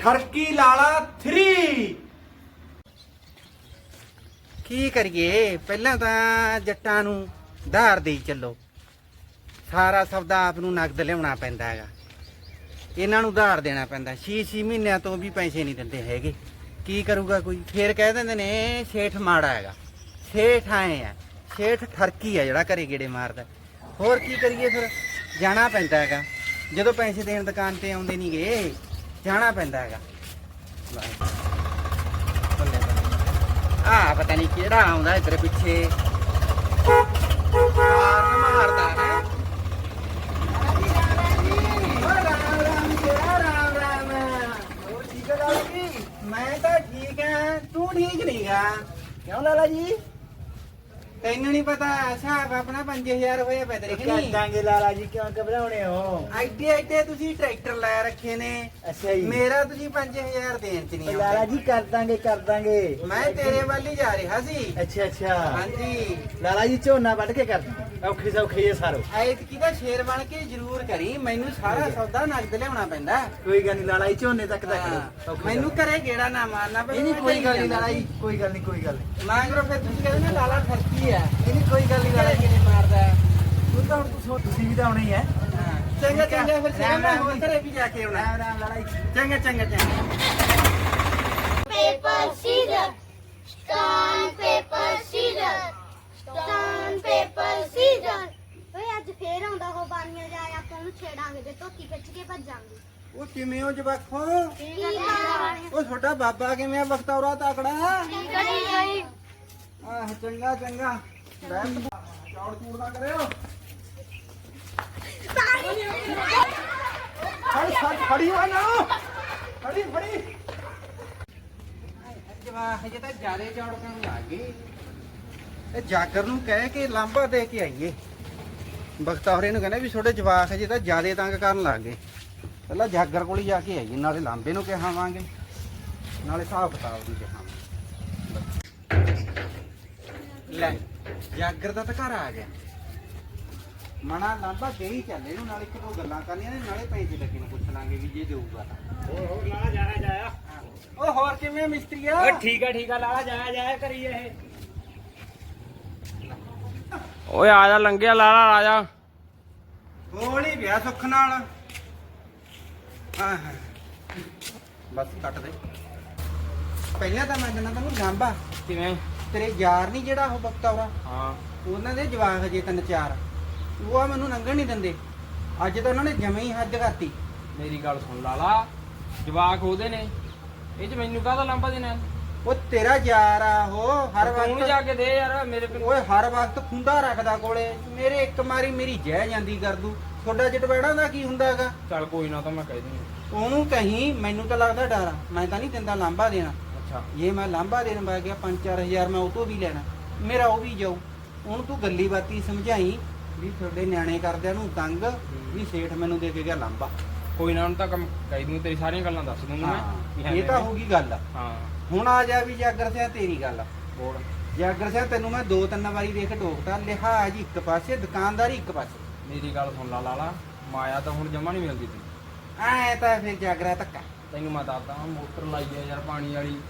ਠਰਕੀ ਲਾਲਾ 3 ਕੀ ਕਰੀਏ? ਪਹਿਲਾਂ ਤਾਂ ਜੱਟਾਂ ਨੂੰ ਧਾਰ ਦੇਈ ਚੱਲੋ। ਸਾਰਾ ਸੌਦਾ ਆਪ ਨੂੰ ਨਗਦ ਲਿਆਉਣਾ ਪੈਂਦਾ ਹੈਗਾ। ਇਹਨਾਂ ਨੂੰ ਧਾਰ ਦੇਣਾ ਪੈਂਦਾ। 6-6 ਮਹੀਨਿਆਂ ਤੋਂ ਵੀ ਪੈਸੇ ਨਹੀਂ ਦਿੰਦੇ ਹੈਗੇ। ਕੀ ਕਰੂਗਾ ਕੋਈ? ਫੇਰ ਕਹਿ ਦਿੰਦੇ ਨੇ ਸ਼ੇਠ ਮਾੜਾ ਹੈਗਾ। ਸ਼ੇਠ ਆਏ ਆ। ਸ਼ੇਠ ਠਰਕੀ ਆ ਜਿਹੜਾ ਘਰੇ ਗੇੜੇ ਮਾਰਦਾ। ਹੋਰ ਕੀ ਕਰੀਏ ਫਿਰ? ਜਾਣਾ ਪੈਂਦਾ ਹੈਗਾ। ਜਦੋਂ ਪੈਸੇ ਦੇਣ ਦੁਕਾਨ ਤੇ ਆਉਂਦੇ ਨਹੀਂ ਗੇ ਜਾਣਾ ਪੈਂਦਾ ਹੈਗਾ। ਬੱਲੇ ਆ ਪਤਾ ਨਹੀਂ ਕਿਹੜਾ ਆਉਂਦਾ ਇੱਧਰ ਪਿੱਛੇ। ਮਾਰਨ ਮਾਰਦਾ ਹੈ ਮੈਂ ਤਾਂ ਠੀਕ ਹਾਂ, ਤੂੰ ਠੀਕ ਨਹੀਂਗਾ ਕਿਉਂ ਲਾਲਾ ਜੀ? ਤੈਨੂੰ ਨਹੀਂ ਪਤਾ ਹਿਸਾਬ ਆਪਣਾ 5000 ਹੋਇਆ ਪੈ ਤੇਰੇ ਕਿ ਨਹੀਂ ਦਾਂਗੇ ਲਾਲਾ ਜੀ ਕਿਉਂ ਘਬਰਾਉਣੇ ਹੋ? ਐਡੇ ਐਡੇ ਤੁਸੀਂ ਟਰੈਕਟਰ ਲੈ ਰੱਖੇ ਨੇ। ਅੱਛਾ ਜੀ। ਮੇਰਾ ਤੁਸੀਂ 5000 ਦੇਣ ਚ ਨਹੀਂ ਲਾਲਾ ਜੀ ਕਰ ਦਾਂਗੇ ਕਰ ਦਾਂਗੇ। ਮੈਂ ਤੇਰੇ ਵੱਲ ਹੀ ਜਾ ਰਿਹਾ ਸੀ। ਅੱਛਾ ਅੱਛਾ। ਹਾਂਜੀ। ਲਾਲਾ ਜੀ ਝੋਨਾ ਵੱਢ ਕੇ ਕਰ ਦਾਂਗੇ ਔਖੀ ਸੌਖੀ ਇਹ ਸਾਰੋ। ਐਤਕੀ ਦਾ ਸ਼ੇਰ ਬਣ ਕੇ ਜ਼ਰੂਰ ਕਰੀ। ਮੈਨੂੰ ਸਾਰਾ ਸੌਦਾ ਨਗਦ ਲਿਆਉਣਾ ਪੈਂਦਾ। ਕੋਈ ਗੱਲ ਨਹੀਂ ਲਾਲਾ ਜੀ ਝੋਨੇ ਤੱਕ ਦਾ ਹਾਂ, ਕਰੋ ਮੈਨੂੰ ਘਰੇ ਗੇੜਾ ਨਾ ਮਾਰਨਾ। ਇਹ ਨਹੀਂ ਕੋਈ ਗੱਲ ਨਹੀਂ ਲਾਲਾ ਜੀ ਕੋਈ ਗੱਲ ਨਹੀਂ ਕੋਈ ਗੱਲ ਨਹੀਂ ਮੈਂ ਕਰੋ ਫਿਰ ਤੁਸੀਂ ਕਹਿੰਦੇ ਨਾ ਲਾਲਾ ਠਰਕੀ ਆ ਇਹ ਨਹੀਂ ਕੋਈ ਗੱਲ ਨਹੀਂ ਲਾਲਾ ਕਿਵੇਂ ਮਾਰਦਾ? ਤੂੰ ਤਾਂ ਹੁਣ ਤੁਸੀਂ ਤੁਸੀਂ ਵੀ ਤਾਂ ਆਉਣਾ ਹੀ ਹੈ। ਹਾਂ, ਚੰਗਾ ਚੰਗਾ ਫਿਰ ਰਾਮ ਹੋਰ। ਘਰੇ ਵੀ ਜਾ ਕੇ ਆਉਣਾ। ਰਾਮ ਰਾਮ ਲਾਲਾ ਜੀ ਚੰਗਾ ਚੰਗਾ ਚੰਗਾ। Paper scissor stone paper scissor stone paper scissor ਓਏ ਅੱਜ ਫੇਰ ਆਉਂਦਾ ਉਹ ਬਾਨੀਆਂ ਜਾ ਆਪਾਂ ਉਹਨੂੰ ਛੇੜਾਂਗੇ ਤੇ ਧੋਤੀ ਖਿੱਚ ਕੇ ਭੱਜਾਂਗੇ। ਉਹ ਕਿਵੇਂ ਹੋ ਜਵਾਖੋ ਠੀਕ ਹੈ ਉਹ ਤੁਹਾਡਾ ਬਾਬਾ ਕਿਵੇਂ ਆ ਬਖਤੌਰਾ ਤਾਕੜਾ? ਠੀਕ ਹੈ ਹੈ ਆਹ ਚੰਗਾ ਚੰਗਾ। ਬੈਠ ਚੌੜ ਚੂੜ ਨਾ ਕਰਿਓ। ਫੜ ਫੜ ਫੜੀ ਵਾ ਨਾ। ਫੜੀ ਫੜੀ। ਜਵਾ ਹਜੇ ਤਾਂ ਜਾਰੇ ਚੌੜ ਕਰਨ ਲੱਗ ਗਏ ਇਹ ਜਾਗਰ ਨੂੰ ਕਹਿ ਕੇ ਲਾਂਬਾ ਦੇ ਕੇ ਆਈਏ। ਬਖਤੌਰੇ ਨੂੰ ਕਹਿੰਦੇ ਵੀ ਤੁਹਾਡੇ ਜਵਾਕ ਹਜੇ ਤਾਂ ਜਿਆਦੇ ਤੰਗ ਕਰਨ ਲੱਗ ਗਏ। ਪਹਿਲਾਂ ਜਾਗਰ ਕੋਲ ਹੀ ਜਾ ਕੇ ਆਈਏ ਨਾਲੇ ਲਾਂਬੇ ਨੂੰ ਕਹਾਵਾਂਗੇ। ਨਾਲੇ ਹਿਸਾਬ ਕਿਤਾਬ ਦੀ ਕਹਾਵਾਂਗੇ। ਲੈ ਜਾਗਰ ਦਾ ਤਾਂ ਘਰ ਆ ਗਿਆ। ਮਣਾ ਲਾਂਬਾ ਦੇ ਹੀ ਚੱਲੇ ਨੂੰ ਨਾਲੇ ਇੱਕ ਦੋ ਗੱਲਾਂ ਕਰਨੀਆਂ ਨੇ ਨਾਲੇ ਪੈਸੇ ਲੱਗੇ ਨੂੰ ਪੁੱਛ ਲਾਂਗੇ ਵੀ ਜੇ ਦੇਊਗਾ ਤਾਂ। ਹੋਰ ਹੋਰ ਲਾਲਾ ਜਾਇਆ ਜਾਇਆ। ਉਹ ਹੋਰ ਕਿਵੇਂ ਮਿਸਤਰੀਆ ਓ ਠੀਕ ਆ ਠੀਕ ਆ ਲਾਲਾ ਜਾਇਆ ਜਾਇਆ ਕਰੀ ਇਹ। ਓਏ ਆ ਜਾ ਲੰਘਿਆ ਲਾਲਾ ਆ ਜਾ। ਬੋਲ ਹੀ ਵਿਆਹ ਸੁੱਖ ਨਾਲ। ਹਾਂ ਹਾਂ। ਬਸ ਕੱਟ ਦੇ। ਪਹਿਲਾਂ ਤਾਂ ਮੈਂ ਦਿਨਾਂ ਤੈਨੂੰ ਲਾਂਬਾ ਕਿਵੇਂ? ਤੇਰੇ ਯਾਰ ਨਹੀਂ ਜਿਹੜਾ ਉਹ ਬਖਤੌਰਾ ਹਾਂ। ਉਹਨਾਂ ਦੇ ਜਵਾਕ ਹਜੇ ਤਿੰਨ ਚਾਰ। ਉਹ ਆ ਮੈਨੂੰ ਲੰਘਣ ਨਹੀਂ ਦਿੰਦੇ। ਅੱਜ ਤਾਂ ਉਹਨਾਂ ਨੇ ਜਮੇ ਹੀ ਹੱਦ ਕਰਤੀ। ਮੇਰੀ ਗੱਲ ਸੁਣ ਲਾਲਾ ਜਵਾਕ ਉਹਦੇ ਨੇ। ਇਹ ਚ ਮੈਨੂੰ ਕਾਹਦਾ ਲੰਬਾ ਦੇਣਾ? ਉਹ ਤੇਰਾ ਯਾਰ ਆ ਉਹ ਹਰ ਤੂੰ ਜਾ ਕੇ ਦੇ ਯਾਰ ਮੇਰੇ ਕੋਲ ਓਏ ਹਰ ਵਕਤ ਖੁੰਡਾ ਰੱਖਦਾ ਕੋਲੇ। ਮੇਰੇ ਇੱਕ ਮਾਰੀ ਮੇਰੀ ਜਹਿ ਜਾਂਦੀ ਕਰ ਦੂ। ਤੁਹਾਡਾ ਜਟਵੇੜਾ ਦਾ ਕੀ ਹੁੰਦਾਗਾ ਚੱਲ ਕੋਈ ਨਾ ਤਾਂ ਮੈਂ ਕਹਿ ਦੂੰਗਾ ਉਹਨੂੰ ਕਹੀਂ ਮੈਨੂੰ ਤਾਂ ਲੱਗਦਾ ਡਰ ਆ। ਮੈਂ ਤਾਂ ਨਹੀਂ ਦਿੰਦਾ ਲਾਂਬਾ ਦੇਣਾ। ਅੱਛਾ। ਜੇ ਮੈਂ ਲਾਂਬਾ ਦੇਣ ਬੈ ਗਿਆ 5-4000 ਮੈਂ ਉਹ ਤੋਂ ਵੀ ਲੈਣਾ। ਮੇਰਾ ਉਹ ਵੀ ਜਾਊ। ਉਹਨੂੰ ਤੂੰ ਗੱਲੀ ਬਾਤੀ ਸਮਝਾਈ ਵੀ ਤੁਹਾਡੇ ਨਿਆਣੇ ਕਰਦਿਆਂ ਨੂੰ ਤੰਗ ਵੀ ਸੇਠ ਮੈਨੂੰ ਦੇ ਕੇ ਗਿਆ ਲਾਂਬਾ ਕੋਈ ਨਾ ਉਹਨੂੰ ਤਾਂ ਕੰਮ ਕਹਿ ਦੂੰਗਾ ਤੇਰੀ ਸਾਰੀਆਂ ਗੱਲਾਂ ਦੱਸ ਦੂੰਗਾ ਮੈਂ। ਵੀ ਹਾਂ ਇਹ ਤਾਂ ਹੋ ਗਈ ਗੱਲ। ਹਾਂ। ਹੁਣ ਆ ਜਾ ਵੀ ਜਾਗਰ ਸਿਆ ਤੇਰੀ ਗੱਲ। ਬੋਲ। ਜਾਗਰ ਸਿਆ ਤੈਨੂੰ ਮੈਂ ਦੋ ਤਿੰਨ ਵਾਰੀ ਦੇਖ ਟੋਕਤਾ ਲਿਹਾਜ਼ ਇੱਕ ਪਾਸੇ ਦੁਕਾਨਦਾਰੀ ਇੱਕ ਪਾਸੇ। ਮੇਰੀ ਗੱਲ ਸੁਣ ਲਾ ਲਾਲਾ ਮਾਇਆ ਤਾਂ ਹੁਣ ਜਮਾ ਨਹੀਂ ਮਿਲਦੀ ਤੈਨੂੰ। ਐ ਤਾਂ ਫਿਰ ਜਾਗਰਾ ਧੱਕਾ। ਤੈਨੂੰ ਮੈਂ ਦੱਸਦਾ ਮੋਟਰ ਲਾਈ ਆ ਯਾਰ ਪਾਣੀ ਵਾਲੀ।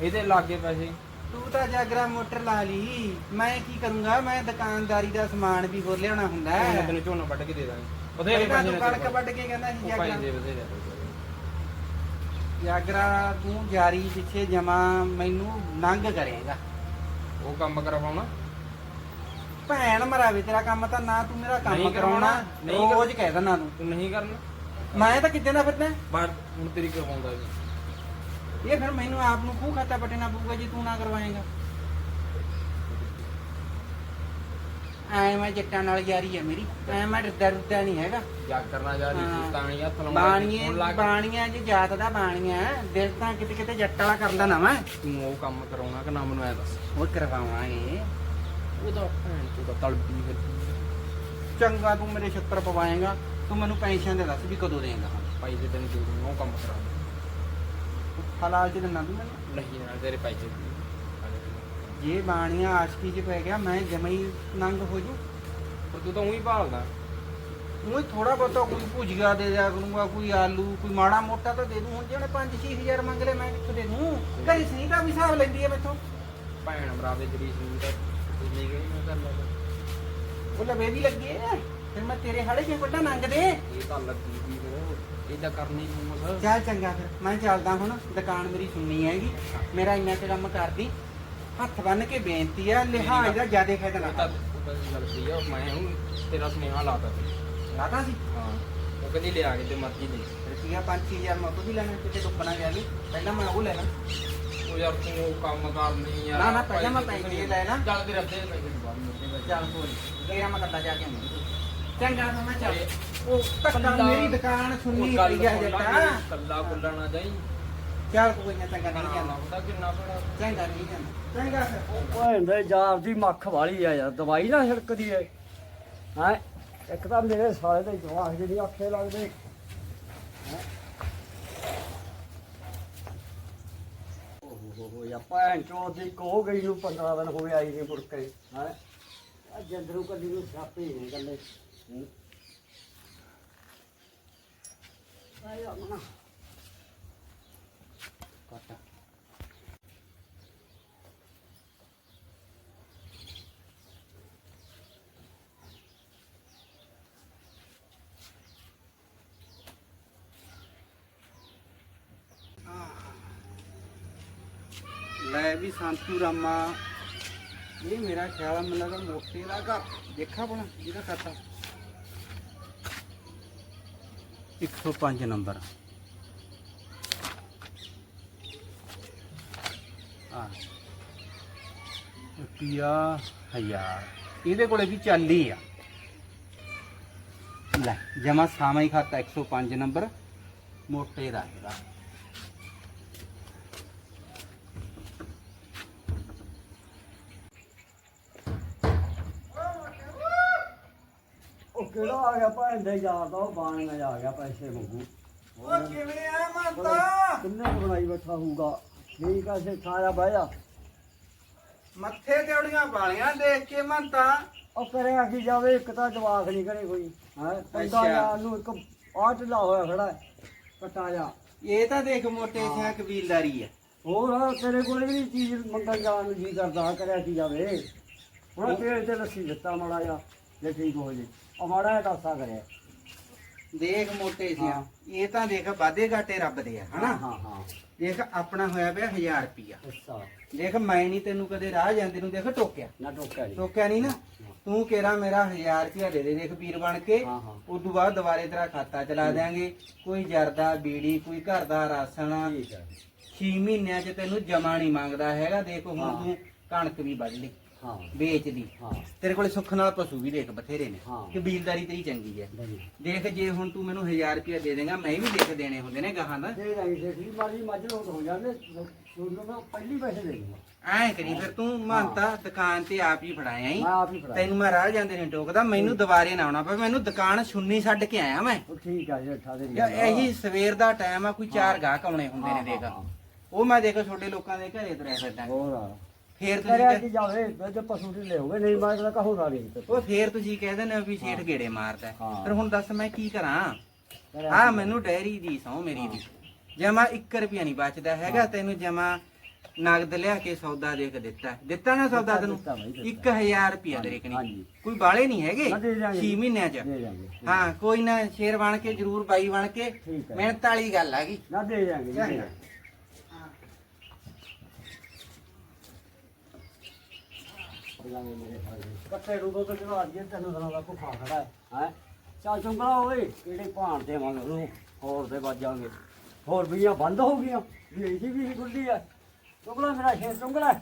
ਇਹਦੇ ਲਾਗੇ ਪੈਸੇ। ਤੂੰ ਤਾਂ ਜਾਗਰਾ ਮੋਟਰ ਲਾ ਲਈ। ਮੈਂ ਕੀ ਕਰੂੰਗਾ? ਮੈਂ ਦੁਕਾਨਦਾਰੀ ਦਾ ਸਮਾਨ ਵੀ ਹੋਰ ਲਿਆਉਣਾ ਹੁੰਦਾ। ਮੈਂ ਹੈ ਤੈਨੂੰ ਝੋਨਾ ਵੱਢ ਕੇ ਦੇ ਦਾਂਗੇ। ਬਥੇਰੇ ਪਹਿਲਾਂ ਪੈਸੇ ਤੂੰ ਨੇ ਕਣਕ ਕੋਲ। ਵੱਢ ਕੇ ਕਹਿੰਦਾ ਸੀ ਉਹ ਜਾਗਰਾ। ਪੈਸੇ ਬਥੇਰੇ। ਜਾਗਰਾ ਤੂੰ ਜਾਰੀ ਪਿੱਛੇ ਜਮਾ ਮੈਨੂੰ ਨੰਗ ਕਰੇਗਾ। ਉਹ ਕੰਮ ਕਰਵਾਉਣਾ? ਭੈਣ ਮਰਾਵੇ ਤੇਰਾ ਕੰਮ ਤਾਂ ਨਾ ਤੂੰ ਮੇਰਾ ਕੰਮ ਨਹੀਂ ਕਰਾਉਣਾ। ਕਰਾਉਣਾ, ਨਹੀਂ ਰੋਜ਼ ਕਹਿ ਦਿੰਦਾ ਤੂੰ। ਤੂੰ ਨਹੀਂ ਕਰਨਾ। ਮੈਂ ਤਾਂ ਕਿੱਦਾਂ ਦਾ ਫਿਰਦਾ? ਪਰ ਹੁਣ ਤੇਰੀ ਕਰਵਾਉਂਦਾ ਜੀ। ਇਹ ਫਿਰ ਮੈਨੂੰ ਆਪ ਨੂੰ ਖੂਹ ਖਾਤਾ ਪਟਣਾ ਪਊਗਾ ਜੇ ਤੂੰ ਨਾ ਕਰਵਾਏਗਾ। ਐ ਮੈਂ ਜੱਟਾਂ ਨਾਲ ਯਾਰੀ ਹੈ ਮੇਰੀ ਐ ਮੈਂ ਡਰਦਾ ਡਰਦਾ ਨਹੀਂ ਹੈਗਾ। ਜੱਗ ਕਰਨਾ ਜਾ ਰਹੀ ਹਾਂ। ਸੀ ਤਾਂ ਹੀ ਹੱਥ ਲਾਉਂਦਾ ਬਾਣੀਏ ਹੁਣ ਲੱਗ ਬਾਣੀਆਂ ਜੇ ਜਾਤ ਦਾ ਬਾਣੀਆਂ ਦਿਲ ਤਾਂ ਕਿਤੇ ਕਿਤੇ ਜੱਟ ਵਾਲਾ ਕਰਦਾ ਨਾ ਮੈਂ ਤੂੰ ਉਹ ਕੰਮ ਕਰਾਉਣਾ ਕਿ ਨਾ ਮੈਨੂੰ ਐ ਦੱਸ। ਉਹ ਕਰਵਾਵਾਂਗੇ। ਉਹਦਾ ਭੈਣ ਤੂੰ ਤਾਂ ਤਲਪੀ ਫਿਰ ਚੰਗਾ ਤੂੰ ਮੇਰੇ ਛੱਤਰ ਪਵਾਏਗਾ ਤੂੰ ਮੈਨੂੰ ਪੈਸਿਆਂ ਦੇ ਦੱਸ ਵੀ ਕਦੋਂ ਦੇਂਗਾ। ਭਾਈ ਦੇ ਤੈਨੂੰ ਦੂੰਗਾ ਉਹ ਕੰਮ ਕਰਾਉਣਾ ਹਲਾਲ ਚ ਦਿੰਦਾ ਤੂੰ ਮੈਨੂੰ। ਨਹੀਂ ਨਾਲ ਤੇਰੇ ਪੈਸੇ ਜੇ ਬਾਣੀਆਂ ਆਸ਼ਕੀ ਚ ਪੈ ਗਿਆ ਮੈਂ ਜਮਈ ਨੰਗ ਹੋ ਜੂ। ਪਰ ਤੂੰ ਤਾਂ ਉਹੀ ਭਾਲਦਾ। ਉਹ ਥੋੜਾ ਬਹੁਤਾ ਕੋਈ ਭੁਜੀਆ ਦੇ ਦਿਆ ਕਰੂੰਗਾ ਕੋਈ ਆਲੂ ਕੋਈ ਮਾੜਾ ਮੋਟਾ ਤਾਂ ਦੇ ਦੂੰ। ਹੁਣ ਜਿਹੜੇ 5-6000 ਮੰਗ ਲੈ ਮੈਂ ਕਿੱਥੋਂ ਦੇ ਦੂੰ? ਘਰੀ ਸੁਨੀਤਾ ਵੀ ਹਿਸਾਬ ਲੈਂਦੀ ਹੈ ਮੈਥੋਂ। ਭੈਣ ਭਰਾ ਦੇ ਜਰੀ ਸੀ ਤਾਂ ਇੰਨੀ ਗਈ ਮੈਂ ਕਰ ਲਿਆ ਉਹ ਲਵੇ ਵੀ ਲੱਗੇ ਆ। ਫਿਰ ਮੈਂ ਤੇਰੇ ਹਾੜੇ ਕਿਉਂ ਵੱਡਾ ਨੰਗ ਦੇ? ਇਹ ਤਾਂ ਲੱਗੀ ਸੀ ਫਿਰ। ਇਹਦਾ ਕਰਨੀ ਮਸ ਚੱਲ ਚੰਗਾ ਫਿਰ ਮੈਂ ਚੱਲਦਾ ਹੁਣ। ਦੁਕਾਨ ਮੇਰੀ ਸੁਣਨੀ ਹੈਗੀ। ਮੇਰਾ ਇੰਨਾ ਕੁ ਕੰਮ ਕਰਦੀ। ਹੱਥ ਬੰਨ ਕੇ ਬੇਨਤੀ ਆ ਲਿਹਾਜ਼ ਦਾ ਜਿਆਦੇ ਫਾਇਦਾ ਨਾ ਉਹ ਤਾਂ ਉਹ ਤਾਂ ਗੱਲ ਸਹੀ ਆ ਮੈਂ ਹੁਣ ਤੇਰਾ ਸੁਨੇਹਾ ਲਾਤਾ ਸੀ। ਲਾਤਾ ਸੀ? ਹਾਂ ਉਹ ਕਹਿੰਦੀ ਲਿਆ ਕੇ ਤੇ ਮਰਜ਼ੀ ਦੇ। ਰੁਪਿਆ 5-6000 ਮੈਂ ਉਹ ਵੀ ਲੈਣਾ ਕਿਤੇ ਰੁਕਣਾ ਗਿਆ ਵੀ। ਪਹਿਲਾਂ ਮੈਂ ਉਹ ਲੈਣਾ। ਉਹ ਯਾਰ ਤੂੰ ਉਹ ਕੰਮ ਕਰਨੀ ਯਾਰ ਨਾ, ਨਾ, ਪਹਿਲਾਂ ਮੈਂ ਪੈਸੇ ਲੈ ਲਾ। ਚੱਲ ਤੇ ਰੱਦੇ ਪੈਸੇ ਬਾਅਦ ਵਿੱਚ ਚੱਲ ਕੋਈ ਤੇਰਾ ਮੈਂ ਕੱਲਾ ਜਾ ਕੇ ਆਉਂਦਾ ਚੰਗਾ ਫਿਰ ਮੈਂ ਚੱਲ। ਉਹ ਧੱਕਾ ਮੇਰੀ ਦੁਕਾਨ ਸੁਣਨੀ ਪਈ ਆ ਜੱਟਾ ਕੱਲਾ ਕੁੱਲਾ ਨਾ ਜਾਈ। ਚੱਲ ਕੋਈ ਨਾ ਚੰਗਾ ਨਹੀਂ ਜਾਂਦਾ। ਉਹਦਾ ਕਿੰਨਾ ਬੜਾ ਚੰਗਾ ਨਹੀਂ ਜਾਂਦਾ। ਚੰਗਾ ਫਿਰ ਭੈਣ ਦੇ ਜਾਰ ਦੀ ਮੱਖ ਵਾਲੀ ਆ ਯਾਰ ਦਵਾਈ ਨਾ ਛਿੜਕਦੀ ਐ ਹੈ? ਇੱਕ ਤਾਂ ਮੇਰੇ ਸਾਲੇ ਦੇ ਜਵਾਕ ਜਿਹੜੀ ਅੱਖੇ ਲੱਗਦੇ। ਓਹ ਹੋ ਯਾ ਭੈਣ ਚੋਦ ਦੀ ਕੋ ਗਈ ਨੂੰ 15 ਦਿਨ ਹੋ ਗਏ ਆਈ ਨਹੀਂ ਮੁੜ ਕੇ ਹੈ? ਆ ਜੰਦਰੂ ਕੱਲੀ ਨੂੰ ਛਾਪੇ ਨਹੀਂ ਗੱਲੇ ਹੂੰ। ਆਇਆ ਮਨਾ ਕੱਟ ਲੈ ਵੀ ਸੰਤੂ ਰਾਮਾ। ਇਹ ਮੇਰਾ ਖਿਆਲ ਆ ਮੈਨੂੰ ਲੱਗਦਾ ਮੋਟੇ ਦਾ ਘਰ। ਦੇਖਾ ਬਣਾ ਜਿਹਦਾ ਖਾਤਾ 105 ਆ ਰੁਪਿਆ ਹਜ਼ਾਰ। ਇਹਦੇ ਕੋਲੇ ਵੀ ਚੱਲੀ ਆ। ਲੈ ਜਮਾ ਸਾਮਾਈ ਖਾਤਾ 105 ਨੰਬਰ। ਮੋਟੇ ਦਾ। ਹੈਗਾ ਉਹ ਕਿਹੜਾ ਆ ਗਿਆ ਭੈਣ ਦੇ ਯਾਰ ਦਾ? ਉਹ ਬਾਣੀਆਂ ਆ ਗਿਆ ਪੈਸੇ ਮੰਗੂ ਉਹ ਕਿਵੇਂ ਆ ਮੰਤਾ? ਕਿੰਨੇ ਬਣਾਈ ਬੈਠਾ ਹੋਊਗਾ? ਠੀਕ ਆ ਸੇ ਖਾਇਆ ਬਾਇਆ। ਮੱਥੇ ਤੇ ਉੜੀਆਂ ਵਾਲੀਆਂ ਦੇਖ ਕੇ ਮੰਤਾ ਉਹ ਕਰਿਆ ਕੀ ਜਾਵੇ ਇੱਕ ਤਾਂ ਜਵਾਕ ਨਹੀਂ ਕਰੇ ਕੋਈ ਹੈ? ਪੰਦਾ। ਯਾਰ ਨੂੰ ਇੱਕ ਆਹ ਢਿੱਲਾ ਹੋਇਆ ਖੜਾ ਹੈ ਕਟਾ ਜਾ ਇਹ ਤਾਂ ਦੇਖ ਮੋਟੇ ਸਿਆ ਕਬੀਲਦਾਰੀ ਆ ਹੋਰ ਆ, ਤੇਰੇ ਕੋਲੇ ਵੀ ਚੀਜ਼ ਮੰਗਣ ਜਾਣ ਨੂੰ ਜੀ ਕਰਦਾ ਕਰਿਆ ਕੀ ਜਾਵੇ। ਹੁਣ ਤੇਰੇ ਤੇ ਲੱਸੀ ਦਿੱਤਾ ਮਾੜਾ ਜਾ ਜੇ ਠੀਕ ਹੋ ਜੇ। ਆ ਮਾੜਾ ਟਾਸਾ ਕਰਿਆ। ਦੇਖ ਮੋਟੇ ਸਿਆ। ਇਹ ਤਾਂ ਦੇਖ ਵਾਧੇ ਘਾਟੇ ਰੱਬ ਦੇ ਆ ਹਨਾ? ਹਾਂ ਹਾਂ। ਦੇਖ ਆਪਣਾ ਹੋਇਆ ਪਿਆ 1000 ਰੁਪਿਆ ਅੱਛਾ। ਦੇਖ ਮੈਂ ਨਹੀਂ ਤੈਨੂੰ ਕਦੇ ਰਾਹ ਜਾਂਦੇ ਨੂੰ ਦੇਖ ਟੋਕਿਆ। ਨਾ ਟੋਕਿਆ ਜੀ ਟੋਕਿਆ ਨਹੀਂ ਨਾ। ਤੂੰ ਕਿਹੜਾ ਮੇਰਾ 1000 ਰੁਪਿਆ ਦੇ ਦੇ ਦੇਖ ਪੀਰ ਬਣ ਕੇ। ਹਾਂ, ਹਾਂ। ਉਸ ਤੋਂ ਬਾਅਦ ਦੁਬਾਰੇ ਤੇਰਾ ਖਾਤਾ ਚਲਾ ਦਿਆਂਗੇ। ਕੋਈ ਜਰਦਾ ਬੀੜੀ ਕੋਈ ਘਰ ਦਾ ਰਾਸ਼ਨ। ਠੀਕ ਹੈ 6 ਮਹੀਨਿਆਂ 'ਚ ਤੈਨੂੰ ਜਮਾ ਨਹੀਂ ਮੰਗਦਾ ਹੈਗਾ। ਦੇਖ ਹੁਣ ਹਾਂ। ਤੂੰ ਕਣਕ ਵੀ ਵੱਢ ਲਈ। ਹਾਂ। ਵੇਚ ਲਈ ਹਾਂ। ਤੇਰੇ ਕੋਲੇ ਸੁੱਖ ਨਾਲ ਪਸ਼ੂ ਵੀ ਦੇਖ ਬਥੇਰੇ ਨੇ। ਹਾਂ। ਕਬੀਲਦਾਰੀ ਤੇਰੀ ਚੰਗੀ ਹੈ। ਦੇਖ ਜੇ ਹੁਣ ਤੂੰ ਮੈਨੂੰ 1000 ਰੁਪਇਆ ਦੇ ਦੇਂਗਾ ਮੈਂ ਵੀ ਦੇਖ ਦੇਣੇ ਹੁੰਦੇ ਨੇ ਗਾਹਾਂ ਦਾ। ਦੇ ਰਹੀ ਸੀ ਠੀਕ ਮਾੜੀ ਮੱਝ ਲੋਟ ਹੋ ਜਾਂਦੇ ਤੁਹਾਨੂੰ ਮੈਂ ਪਹਿਲੀ ਪੈਸੇ ਦੇ ਦੂੰਗਾ। ਐਂ ਕਰੀ ਫਿਰ ਤੂੰ ਮੰਨਤਾ ਦੁਕਾਨ ਤੇ ਆਪ ਹੀ ਫੜਾਇਆ ਈ। ਮੈਂ ਆਪ ਹੀ ਫੜਾ ਤੈਨੂੰ ਮੈਂ ਰਾਹ ਜਾਂਦੇ ਨਹੀਂ ਟੋਕਦਾ ਮੈਨੂੰ ਦੁਬਾਰੇ ਨਾ ਆਉਣਾ ਪਵੇ। ਮੈਨੂੰ ਦੁਕਾਨ ਸੁੰਨੀ ਛੱਡ ਕੇ ਆਇਆ ਮੈਂ। ਉਹ ਠੀਕ ਆ ਜੀ ਅੱਠਾ ਦੇ ਯਾ ਇਹੀ ਸਵੇਰ ਦਾ ਟਾਈਮ ਆ ਕੋਈ ਚਾਰ ਗਾਹਕ ਆਉਣੇ ਹੁੰਦੇ ਨੇ ਦੇਖ। ਉਹ ਮੈਂ ਦੇਖ ਛੋਟੇ ਲੋਕਾਂ ਦੇ ਘਰੇ ਤੁਰਿਆ ਫਿਰਦਾ। ਹੋਰ ਆ। ਫੇਰ ਤੁਸੀਂ ਕਰਿਆ ਕਹਿ- ਕੀ ਜਾਵੇ ਜੇ ਪਸ਼ੂ ਢਿੱਲੇ ਹੋ ਗਏ ਨਹੀਂ ਮੈਂ ਤਾਂ ਕਹੋ ਨਾ ਰਹੀ ਉਹ ਫੇਰ ਤੁਸੀਂ ਕਹਿ ਦਿੰਦੇ ਹੋ ਵੀ ਛੇਠ ਗੇੜੇ ਮਾਰਦਾ ਹੈ। ਹਾਂ। ਫਿਰ ਹੁਣ ਦੱਸ ਮੈਂ ਕੀ ਕਰਾਂ? ਆ ਮੈਨੂੰ ਡੈਰੀ ਦੀ ਸੌ ਮੇਰੀ ਦੀ। ਜਮਾ 1 ਰੁਪਿਆ ਨਹੀਂ ਬਚਦਾ ਹੈਗਾ ਤੈਨੂੰ ਜਮਾ ਨਗਦ ਲਿਆ ਕੇ ਸੌਦਾ ਦੇ ਕੇ ਦਿੱਤਾ ਦਿੱਤਾ ਨਾ ਸੌਦਾ ਤੈਨੂੰ? ਦਿੱਤਾ ਬਾਈ, ਦਿੱਤਾ। 1000 ਰੁਪਿਆ ਤੇਰੇ ਕਨੀ। ਹਾਂਜੀ। ਕੋਈ ਬਾਲੇ ਨਹੀਂ ਹੈਗੇ ਨਾ ਦੇ ਦਿਆਂਗੇ। 6 ਮਹੀਨਿਆਂ ਚ। ਦੇ ਜਾਾਂਗੇ ਹਾਂ ਕੋਈ ਨਾ ਸ਼ੇਰ ਬਣ ਕੇ ਜਰੂਰ ਬਾਈ ਬਣ ਕੇ। ਠੀਕ ਹੈ। ਮਿਹਨਤ ਵਾਲੀ ਗੱਲ ਆ ਗਈ। ਨਾ ਦੇ ਜਾਾਂਗੇ ਜੀ, ਦੇ ਮੇਰੇ ਜਾਾਂਗੇ ਕੱਟੇ ਰੂਪੋ ਤੋਂ ਚੜਾ ਦਈਏ ਤੈਨੂੰ ਦਿਨਾਂ ਦਾ ਭੁੱਖਾ ਖੜਾ ਹੈ ਹੈ? ਚੱਲ ਚੁੰਗਲਾ ਓਏ, ਕਿਹੜੇ ਭਾਣ ਤੇ ਮੰਗ ਨੂੰ ਹੋਰ ਤੇ ਵੱਜਾਂਗੇ ਹੋਰ ਵੀਆਂ ਬੰਦ ਹੋ ਗਈਆਂ, ਵੀ ਇਹਦੀ ਵੀ ਖੁੱਲੀ ਆ ਚੁੰਗਲਾ ਮੇਰਾ ਸ਼ੇਰ ਚੁੰਗਲਾ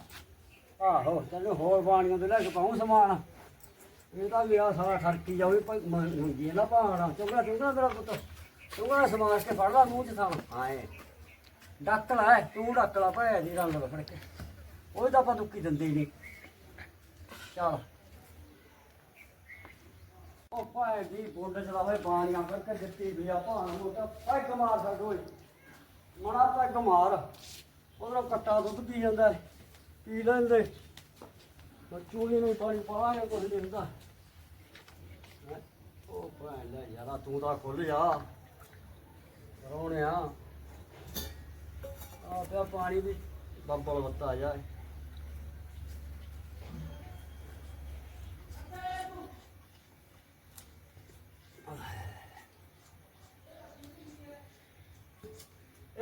ਆਹੋ ਤੈਨੂੰ ਹੋਰ ਬਾਣੀਆਂ ਤੇ ਲੈ ਕੇ ਪਾਉਂ ਸਮਾਨ। ਇਹਦਾ ਵੀ ਆ ਸਾਰਾ ਖਰਚੀ ਜਾਵੇ ਭਾਈ ਮੰਗੀ ਨਾ ਭਾਣਾ ਚੁੰਗਲਾ ਚੁੰਗਲਾ ਮੇਰਾ ਪੁੱਤ? ਚੁੰਗਲਾ ਸਮਾਨ ਕੇ ਫੜ ਲਾ ਮੂੰਹ ਚ ਥਾਂ ਹਾਏ ਡੱਕ ਲੈ ਤੂੰ ਡੱਕ ਲਾ ਭਾਇਆ ਜੀ ਰੰਗ ਫੜ ਕੇ। ਉਹ ਤਾਂ ਆਪਾਂ ਦੁੱਕੀ ਦਿੰਦੇ ਹੀ ਨਹੀਂ। ਚੱਲ। ਉਹ ਭਾਏ ਜੀ ਬੋਲਡ ਚਲਾ ਹੋਏ ਬਾਣੀਆਂ ਕਰਕੇ ਦਿੱਤੀ ਵੀ ਆ ਭਾਣ ਮੋਟਾ ਪੈਗ ਮਾਰ ਛੱਡ ਓਏ। ਮਣਾ ਪੈਗ ਮਾਰ। ਉਹਦਾ ਕੱਟਾ ਦੁੱਧ ਪੀ ਜਾਂਦਾ ਪੀ ਲੈਂਦੇ। ਚੂਲੀ ਨੂੰ ਪਾਣੀ ਪਾਵਾਂਗੇ ਕੁਝ ਨਹੀਂ ਹੁੰਦਾ। ਉਹ ਭੈਣ ਲੈ ਯਾਰਾ, ਤੂੰ ਤਾਂ ਖੁੱਲ ਜਾ। ਰੋਣਿਆ। ਆ ਪਿਆ ਪਾਣੀ ਵੀ, ਬੰਬਲ ਵੱਤਾ ਜਾਏ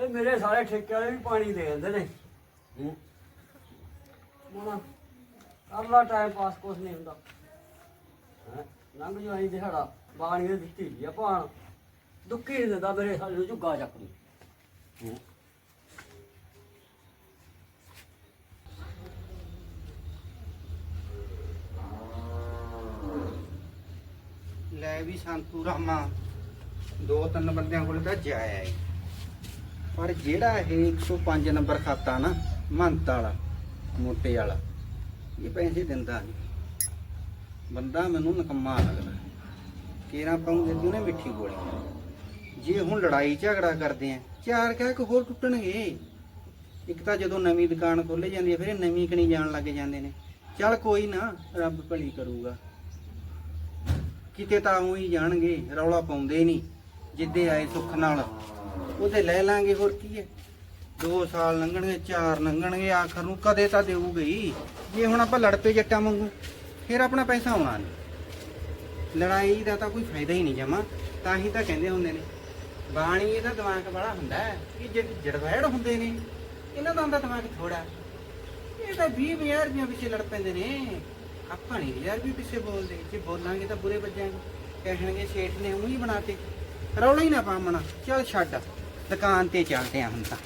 ਇਹ ਮੇਰੇ ਸਾਰੇ ਠੇਕੇ ਵਾਲੇ ਵੀ ਪਾਣੀ ਦੇ ਦਿੰਦੇ ਨੇ। ਹੂੰ। ਮੋਨਾ ਕਰ ਲਾ ਟਾਈਮ ਪਾਸ ਕੁਛ ਨਹੀਂ ਹੁੰਦਾ। ਹੈਂ, ਲੰਘ ਜੋ ਅਸੀਂ ਦਿਹਾੜਾ ਬਾਣੀ ਨੇ ਦਿੱਤੀ ਆ ਭਾਣ। ਦੁੱਕੀ ਨਹੀਂ ਦਿੰਦਾ ਮੇਰੇ ਸਾਡੇ ਨੂੰ ਝੁੱਗਾ ਚੱਕ ਨੂੰ ਹੂੰ। ਲੈ ਵੀ ਸੰਤੂ ਰਾਮਾ। ਦੋ ਤਿੰਨ ਬੰਦਿਆਂ ਕੋਲ ਤਾਂ ਜਾਇਆ ਹੈ ਪਰ ਜਿਹੜਾ ਇਹ 105 ਨੰਬਰ ਖਾਤਾ ਨਾ, ਮੰਤ ਵਾਲਾ, ਮੋਟੇ ਵਾਲਾ, ਇਹ ਪੈਸੇ ਦਿੰਦਾ ਨਹੀਂ ਬੰਦਾ ਮੈਨੂੰ ਨਕਮਾ ਲੱਗਦਾ। ਕਿਹੜਾ ਪਾਉਂਦੇ ਦੀ ਉਹਨੇ ਮਿੱਠੀ ਗੋਲੀ ਜੇ ਹੁਣ ਲੜਾਈ ਝਗੜਾ ਕਰਦੇ ਆ, ਚਾਰ ਕਹਿ ਕੇ ਹੋਰ ਟੁੱਟਣਗੇ। ਇੱਕ ਤਾਂ ਜਦੋਂ ਨਵੀਂ ਦੁਕਾਨ ਖੋਲੇ ਜਾਂਦੀ ਹੈ ਫਿਰ ਨਵੀਂ ਕਣੀ ਜਾਣ ਲੱਗ ਜਾਂਦੇ ਨੇ। ਚੱਲ ਕੋਈ ਨਾ, ਰੱਬ ਭਲੀ ਕਰੂਗਾ। ਕਿਤੇ ਤਾਂ ਉਹੀ ਜਾਣਗੇ, ਰੌਲਾ ਪਾਉਂਦੇ ਨਹੀਂ ਜਿੱਦੇ ਆਏ ਸੁੱਖ ਨਾਲ। ਉਹਦੇ ਲੈ ਲਾਂਗੇ, ਹੋਰ ਕੀ ਹੈ? 2 ਸਾਲ ਲੰਘਣਗੇ 4 ਲੰਘਣਗੇ, ਆਖਰ ਨੂੰ ਕਦੇ ਤਾਂ ਦੇਊਗਾ ਹੀ ਜੇ ਹੁਣ ਆਪਾਂ ਲੜ ਪਏ ਜੱਟਾਂ ਵਾਂਗੂ, ਫਿਰ ਆਪਣਾ ਪੈਸਾ ਆਉਣਾ ਨਹੀਂ ਲੜਾਈ ਦਾ ਤਾਂ ਕੋਈ ਫਾਇਦਾ ਹੀ ਨਹੀਂ ਜਮਾ, ਤਾਂ ਹੀ ਤਾਂ ਕਹਿੰਦੇ ਹੁੰਦੇ ਨੇ। ਬਾਣੀ ਇਹਦਾ ਦਿਮਾਗ ਬੜਾ ਹੁੰਦਾ ਹੈ ਕਿ ਜਿਹੜੇ ਜੜਵੈੜ ਹੁੰਦੇ ਨੇ, ਇਹਨਾਂ ਦਾ ਹੁੰਦਾ ਦਿਮਾਗ ਥੋੜਾ ਇਹ ਤਾਂ 20 ਹਜ਼ਾਰ ਰੁਪਏ ਪਿੱਛੇ ਲੜ ਪੈਂਦੇ ਨੇ। ਆਪਾਂ ਨਹੀਂ ਯਾਰ ਵੀ ਪਿੱਛੇ ਬੋਲਦੇ। ਜੇ ਬੋਲਾਂਗੇ ਤਾਂ ਬੁਰੇ ਵੱਜਾਂਗੇ। ਕਹਿਣਗੇ ਸੇਠ ਨੇ ਉਹੀ ਬਣਾਤੇ ਰੌਲਾ ਹੀ ਨਾ ਪਾਮਣਾ ਚੱਲ ਛੱਡ। ਦੁਕਾਨ ਤੇ ਚੱਲਦੇ ਆ ਹੁਣ ਤਾਂ